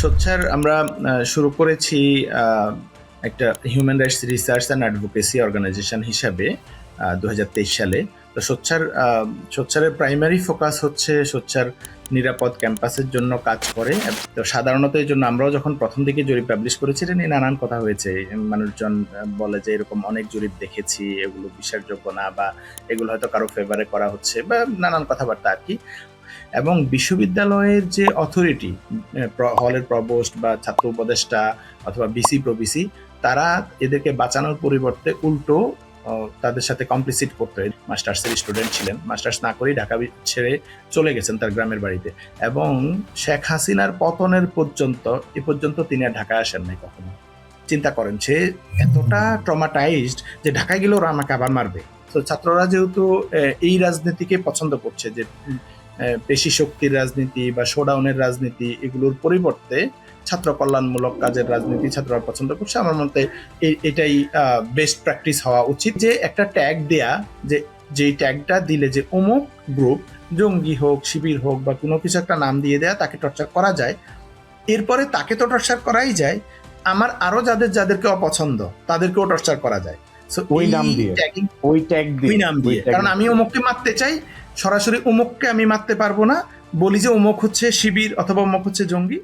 সোচ্চার আমরা শুরু করেছি একটা human rights research and advocacy organisation হিসাবে দুহাজার তেইশ সালে। তো সোচ্চার আহ, সোচ্চারের প্রাইমারি ফোকাস হচ্ছে সোচ্চার নিরাপদ ক্যাম্পাসের জন্য কাজ করে। তো সাধারণত এই জন্য আমরাও যখন প্রথম দিকে জরিপ পাবলিশ করেছি এটা নিয়ে নানান কথা হয়েছে। মানুষজন বলে যে এরকম অনেক জরিপ দেখেছি এগুলো বিশ্বাসযোগ্য না বা এগুলো হয়তো কারও ফেভারে করা হচ্ছে বা নানান কথাবার্তা আর কি। এবং বিশ্ববিদ্যালয়ের যে অথরিটি হলের প্রবোস্ট বা ছাত্র উপদেষ্টা অথবা বিসি প্রবিসি তারা এদেরকে বাঁচানোর পরিবর্তে উল্টো তাদের সাথে কমপ্লিসিট করতে হয়। মাস্টার্সের স্টুডেন্ট ছিলেন। মাস্টার্স না করেই ঢাকা ছেড়ে চলে গেছেন তার গ্রামের বাড়িতে। এবং শেখ হাসিনার পতনের পর্যন্ত, এ পর্যন্ত তিনি আর ঢাকায় আসেন নাই কখনো। চিন্তা করেন, সে এতটা ট্রমাটাইজড যে ঢাকায় গেলেও ওরা আবার মারবে। তো ছাত্ররা যেহেতু এই রাজনীতিকে পছন্দ করছে যে পেশি শক্তির রাজনীতি বা শোডাউনের রাজনীতি এগুলোর পরিবর্তে ছাত্র কল্যাণমূলক কাজের রাজনীতি ছাত্ররা পছন্দ করছে। আমার মতে এটাই বেস্ট প্র্যাকটিস হওয়া উচিত যে একটা ট্যাগ দেয়া যে যেই ট্যাগটা দিলে যে অমুক গ্রুপ জঙ্গি হোক শিবির হোক বা কোনো কিছু একটা নাম দিয়ে দেয়া তাকে টর্চার করা যায়। এরপরে তাকে তো টর্চার করাই যায়। আমার আরও যাদের যাদেরকে অপছন্দ তাদেরকেও টর্চার করা যায়। ওই নাম দিয়ে। ওই ট্যাগ ওই দিয়ে নাম দিয়ে। কারণ আমি অমুককে মারতে চাই সরাসরি অমুককে আমি মারতে পারব না। বলি যে অমুক হচ্ছে শিবির অথবা অমুক হচ্ছে জঙ্গি।